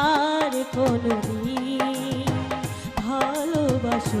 আর ভালোবাসো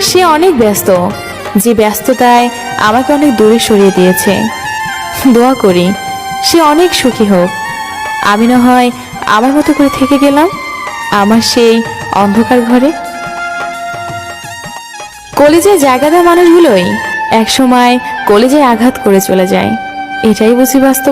সে অনেক ব্যস্ত, যে ব্যস্ততায় আমাকে অনেক দূরে সরিয়ে দিয়েছে। দোয়া করি, সে অনেক সুখী হোক। আমি না হয় আমার মতো করে থেকে গেলাম আমার সেই অন্ধকার ঘরে। কলেজে জায়গা দেওয়া মানুষগুলোই একসময় কলেজে আঘাত করে চলে যায়। এটাই বুঝি বাস্তব।